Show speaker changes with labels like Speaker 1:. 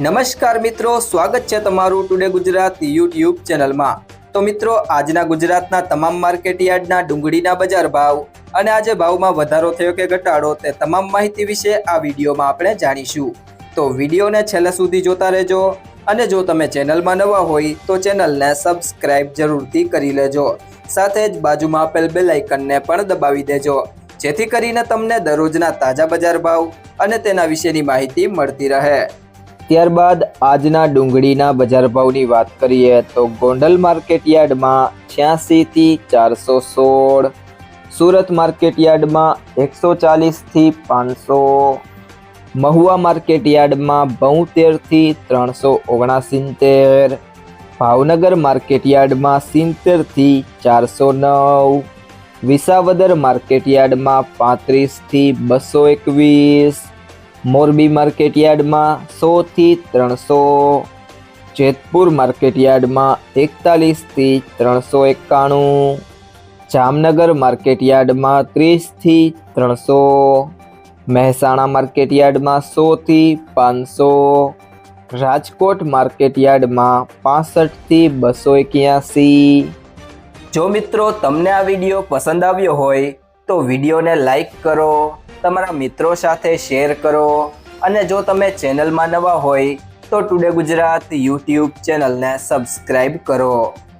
Speaker 1: નમસ્કાર મિત્રો, સ્વાગત છે તમારું ટુડે ગુજરાત યુટ્યુબ ચેનલમાં. તો મિત્રો, આજના ગુજરાતના તમામ માર્કેટ યાર્ડના ડુંગળીના બજાર ભાવ અને આજે ભાવમાં વધારો થયો કે ઘટાડો તે તમામ માહિતી વિશે આ વિડીયોમાં આપણે જાણીશું. તો વિડીયોને છેલ્લે સુધી જોતા રહેજો અને જો તમે ચેનલમાં નવા હોય તો ચેનલને સબસ્ક્રાઇબ જરૂરથી કરી લેજો. સાથે જ બાજુમાં આપેલ બેલ આઇકનને પણ દબાવી દેજો. જેથી કરીને તમને દરરોજના તાજા બજાર ભાવ અને તેના વિશેની માહિતી મળતી રહે. ત્યારબાદ આજના ડુંગળીના બજાર ભાવની વાત કરીએ તો ગોંડલ માર્કેટ યાર્ડમાં છ્યાસીથી ચારસો સોળ, સુરત માર્કેટ યાર્ડમાં એકસો ચાલીસથી પાંચસો, મહુવા માર્કેટ યાર્ડમાં બોતેરથી ત્રણસો ઓગણસિત્તેર, ભાવનગર માર્કેટ યાર્ડમાં સિત્તેરથી ચારસો નવ, વિસાવદર માર્કેટ યાર્ડમાં પાંત્રીસથી બસો એકવીસ મોરબી માર્કેટયાર્ડમાં સોથી ત્રણસો, જેતપુર માર્કેટયાર્ડમાં એકતાલીસથી ત્રણસો એકાણું, જામનગર માર્કેટ યાર્ડમાં ત્રીસથી ત્રણસો, મહેસાણા માર્કેટ યાર્ડમાં સોથી પાંચસો, રાજકોટ માર્કેટયાર્ડમાં પાસઠથી બસો એક્યાસી. જો મિત્રો તમને આ વીડિયો પસંદ આવ્યો હોય તો વિડીયોને લાઈક કરો તમારા મિત્રો સાથે શેર કરો. અને જો તમે ચેનલમાં નવા હોય, તો ટુડે ગુજરાત યુટ્યુબ ચેનલને સબસ્ક્રાઈબ કરો.